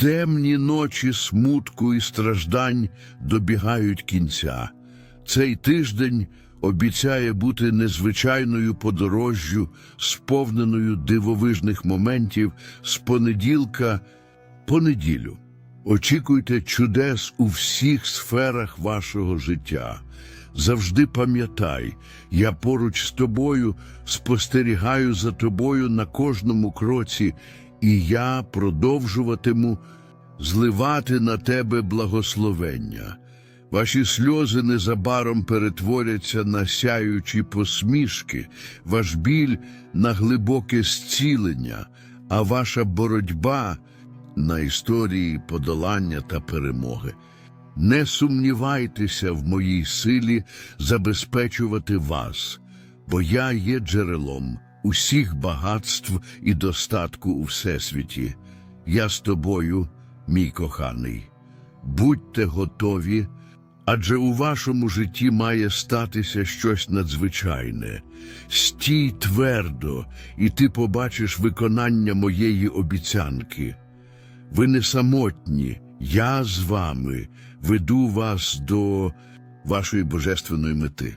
Темні ночі смутку і страждань добігають кінця. Цей тиждень обіцяє бути незвичайною подорожжю, сповненою дивовижних моментів з понеділка по неділю. Очікуйте чудес у всіх сферах вашого життя. Завжди пам'ятай, я поруч з тобою спостерігаю за тобою на кожному кроці, і я продовжуватиму зливати на тебе благословення. Ваші сльози незабаром перетворяться на сяючі посмішки, ваш біль на глибоке зцілення, а ваша боротьба на історії подолання та перемоги. Не сумнівайтеся в моїй силі забезпечувати вас, бо я є джерелом усіх багатств і достатку у всесвіті. Я з тобою, мій коханий. Будьте готові, адже у вашому житті має статися щось надзвичайне. Стій твердо, і ти побачиш виконання моєї обіцянки. Ви не самотні, я з вами веду вас до вашої божественної мети.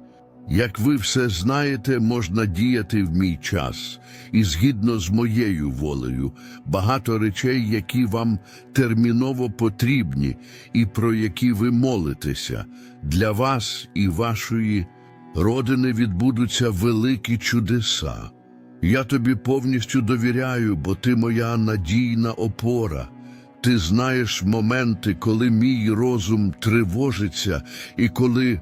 Як ви все знаєте, можна діяти в мій час, і згідно з моєю волею, багато речей, які вам терміново потрібні, і про які ви молитеся, для вас і вашої родини відбудуться великі чудеса. Я тобі повністю довіряю, бо ти моя надійна опора. Ти знаєш моменти, коли мій розум тривожиться, і коли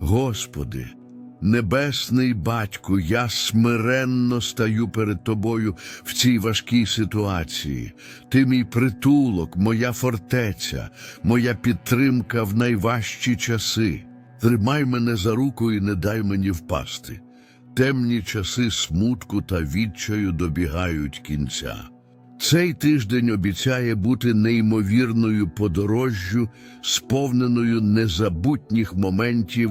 Господи, Небесний Батьку, я смиренно стаю перед Тобою в цій важкій ситуації. Ти мій притулок, моя фортеця, моя підтримка в найважчі часи. Тримай мене за руку і не дай мені впасти. Темні часи смутку та відчаю добігають кінця. Цей тиждень обіцяє бути неймовірною подорожжю, сповненою незабутніх моментів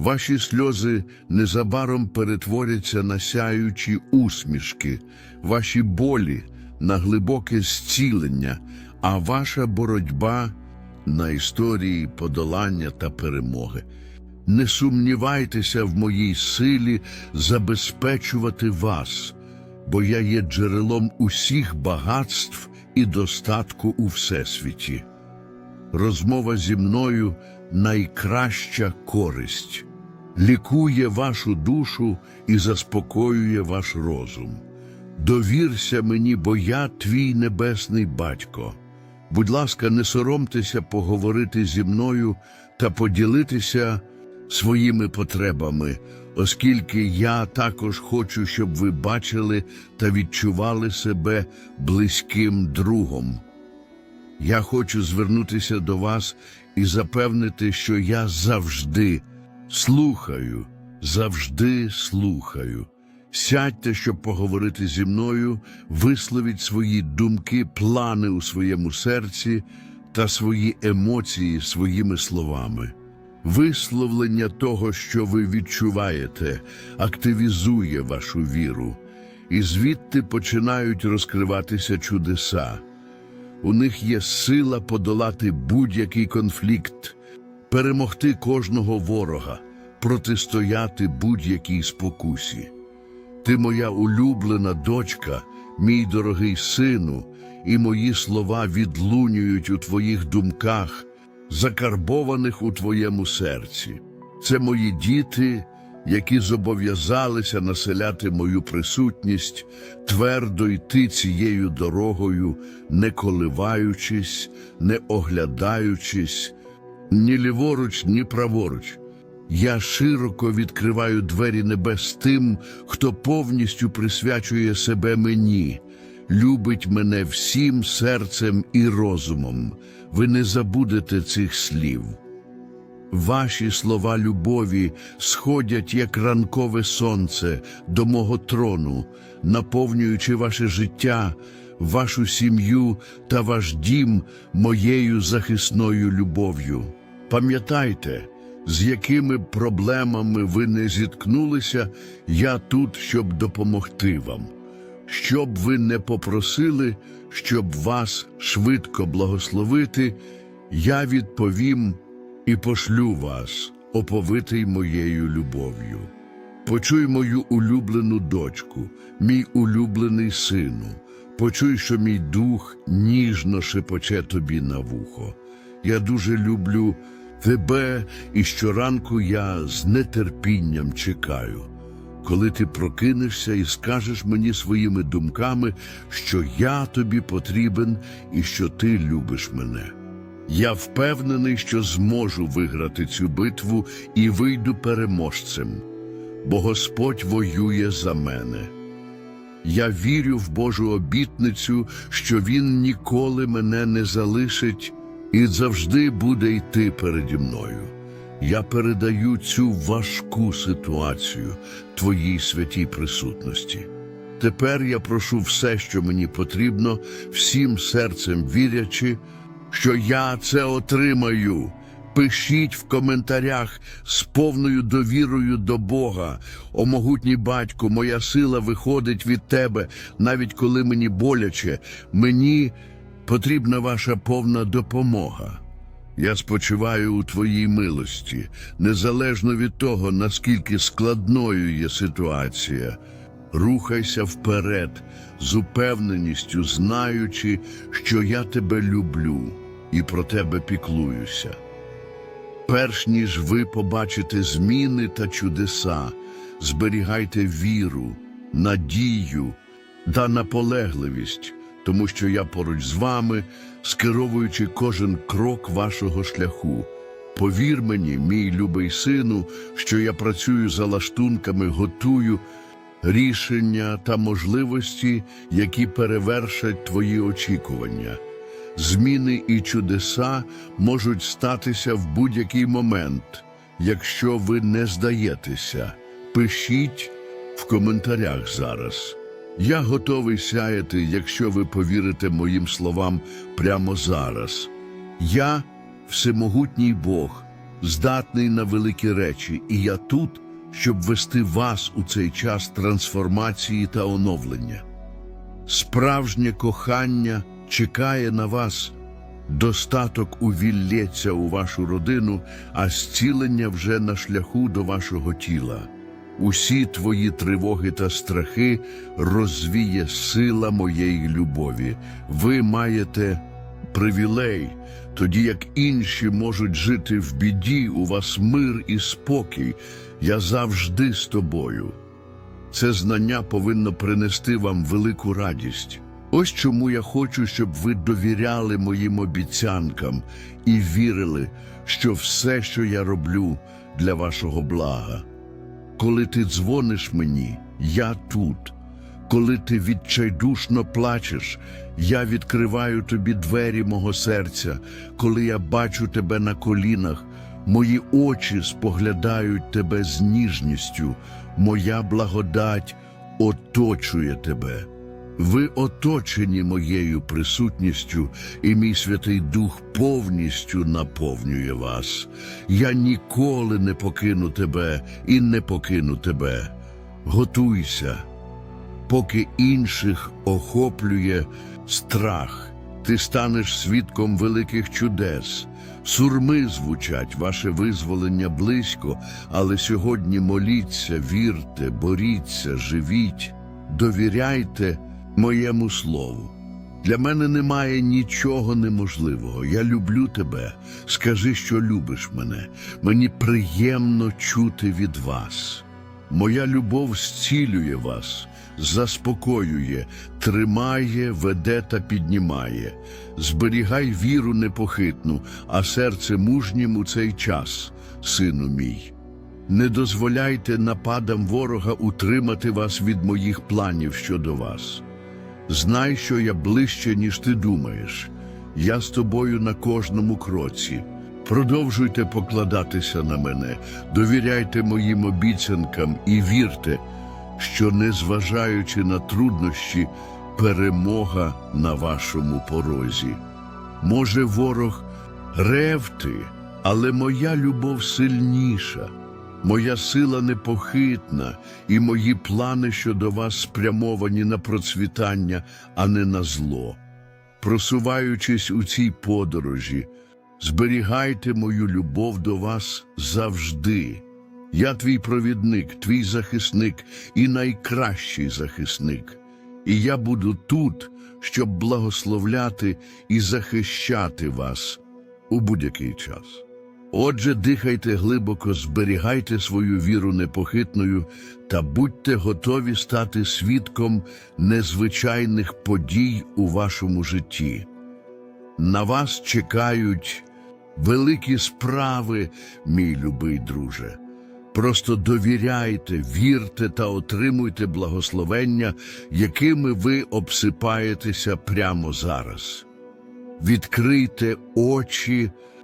Ваші сльози незабаром перетворяться на сяючі усмішки, ваші болі на глибоке зцілення, а ваша боротьба на історії подолання та перемоги. Не сумнівайтеся в моїй силі забезпечувати вас, бо я є джерелом усіх багатств і достатку у всесвіті. Розмова зі мною найкраща користь, лікує вашу душу і заспокоює ваш розум. Довірся мені, бо я твій небесний батько. Будь ласка, не соромтеся поговорити зі мною та поділитися своїми потребами, оскільки я також хочу, щоб ви бачили та відчували себе близьким другом. Я хочу звернутися до вас і запевнити, що я завжди слухаю, завжди слухаю. Сядьте, щоб поговорити зі мною, висловіть свої думки, плани у своєму серці та свої емоції своїми словами. Висловлення того, що ви відчуваєте, активізує вашу віру, і звідти починають розкриватися чудеса. У них є сила подолати будь-який конфлікт, перемогти кожного ворога, протистояти будь-якій спокусі. Ти моя улюблена дочка, мій дорогий сину, і мої слова відлунюють у твоїх думках, закарбованих у твоєму серці. Це мої діти, які зобов'язалися населяти мою присутність, твердо йти цією дорогою, не коливаючись, не оглядаючись, ні ліворуч, ні праворуч. Я широко відкриваю двері небес тим, хто повністю присвячує себе мені, любить мене всім серцем і розумом. Ви не забудете цих слів. Ваші слова любові сходять, як ранкове сонце, до мого трону, наповнюючи ваше життя, вашу сім'ю та ваш дім моєю захисною любов'ю. Пам'ятайте, з якими проблемами ви не зіткнулися, я тут, щоб допомогти вам. Щоб ви не попросили, щоб вас швидко благословити, я відповім і пошлю вас, оповитий моєю любов'ю. Почуй мою улюблену дочку, мій улюблений сину, почуй, що мій дух ніжно шепоче тобі на вухо. Я дуже люблю тебе, і щоранку я з нетерпінням чекаю, коли ти прокинешся і скажеш мені своїми думками, що я тобі потрібен і що ти любиш мене. Я впевнений, що зможу виграти цю битву і вийду переможцем, бо Господь воює за мене. Я вірю в Божу обітницю, що Він ніколи мене не залишить і завжди буде йти переді мною. Я передаю цю важку ситуацію Твоїй святій присутності. Тепер я прошу все, що мені потрібно, всім серцем вірячи, що я це отримаю. Пишіть в коментарях з повною довірою до Бога. О могутній батько, моя сила виходить від тебе, навіть коли мені боляче. Мені потрібна ваша повна допомога. Я спочиваю у твоїй милості, незалежно від того, наскільки складною є ситуація. Рухайся вперед з упевненістю, знаючи, що я тебе люблю і про тебе піклуюся. Перш ніж ви побачите зміни та чудеса, зберігайте віру, надію та наполегливість, тому що я поруч з вами, скеровуючи кожен крок вашого шляху. Повір мені, мій любий сину, що я працюю за лаштунками, готую рішення та можливості, які перевершать твої очікування. Зміни і чудеса можуть статися в будь-який момент, якщо ви не здаєтеся. Пишіть в коментарях зараз. Я готовий сяяти, якщо ви повірите моїм словам прямо зараз. Я всемогутній Бог, здатний на великі речі, і я тут, щоб вести вас у цей час трансформації та оновлення. Справжнє кохання чекає на вас. Достаток увілється у вашу родину, а зцілення вже на шляху до вашого тіла. Усі твої тривоги та страхи розвіє сила моєї любові. Ви маєте привілей, тоді як інші можуть жити в біді, у вас мир і спокій. Я завжди з тобою. Це знання повинно принести вам велику радість. Ось чому я хочу, щоб ви довіряли моїм обіцянкам і вірили, що все, що я роблю, для вашого блага. Коли ти дзвониш мені, я тут. Коли ти відчайдушно плачеш, я відкриваю тобі двері мого серця, коли я бачу тебе на колінах, мої очі споглядають тебе з ніжністю, моя благодать оточує тебе. Ви оточені моєю присутністю, і мій Святий Дух повністю наповнює вас. Я ніколи не покину тебе і не покину тебе. Готуйся, поки інших охоплює страх. Ти станеш свідком великих чудес. Сурми звучать, ваше визволення близько, але сьогодні моліться, вірте, боріться, живіть, довіряйте моєму слову. Для мене немає нічого неможливого. Я люблю тебе. Скажи, що любиш мене. Мені приємно чути від вас. Моя любов зцілює вас, заспокоює, тримає, веде та піднімає. Зберігай віру непохитну, а серце мужнім у цей час, сину мій. Не дозволяйте нападам ворога утримати вас від моїх планів щодо вас. Знай, що я ближче, ніж ти думаєш. Я з тобою на кожному кроці. Продовжуйте покладатися на мене, довіряйте моїм обіцянкам і вірте, що, незважаючи на труднощі, перемога на вашому порозі. Може, ворог ревти, але моя любов сильніша. Моя сила непохитна, і мої плани щодо вас спрямовані на процвітання, а не на зло. Просуваючись у цій подорожі, зберігайте мою любов до вас завжди. Я твій провідник, твій захисник і найкращий захисник. І я буду тут, щоб благословляти і захищати вас у будь-який час. Отже, дихайте глибоко, зберігайте свою віру непохитною та будьте готові стати свідком незвичайних подій у вашому житті. На вас чекають великі справи, мій любий друже. Просто довіряйте, вірте та отримуйте благословення, якими ви обсипаєтеся прямо зараз. Відкрийте очі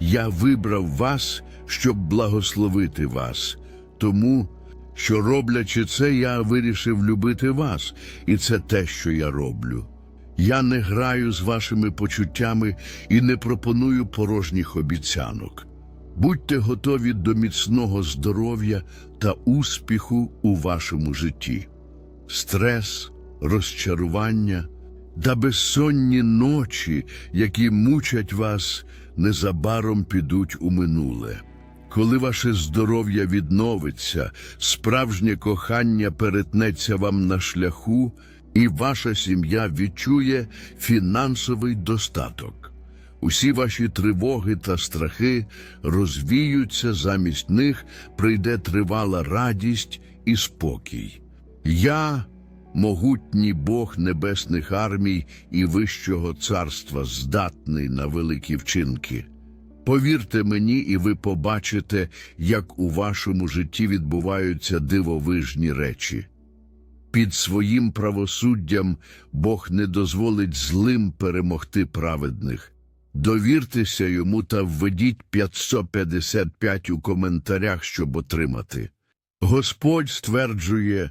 Я вибрав вас, щоб благословити вас, тому що, роблячи це, я вирішив любити вас, і це те, що я роблю. Я не граю з вашими почуттями і не пропоную порожніх обіцянок. Будьте готові до міцного здоров'я та успіху у вашому житті. Стрес, розчарування та безсонні ночі, які мучать вас, незабаром підуть у минуле. Коли ваше здоров'я відновиться, справжнє кохання перетнеться вам на шляху, і ваша сім'я відчує фінансовий достаток. Усі ваші тривоги та страхи розвіються, замість них прийде тривала радість і спокій. Я, могутній Бог небесних армій і Вищого царства, здатний на великі вчинки. Повірте мені, і ви побачите, як у вашому житті відбуваються дивовижні речі. Під своїм правосуддям Бог не дозволить злим перемогти праведних. Довіртеся йому та введіть 555 у коментарях, щоб отримати. Господь стверджує,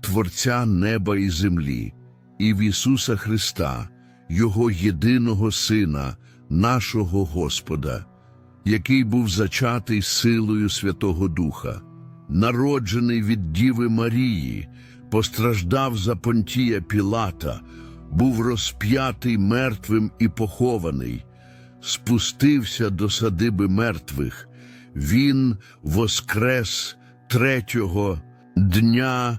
Творця неба і землі, і в Ісуса Христа, Його єдиного Сина, нашого Господа, який був зачатий силою Святого Духа, народжений від Діви Марії, постраждав за Понтія Пілата, був розп'ятий мертвим і похований, спустився до садиби мертвих. Він воскрес третього дня,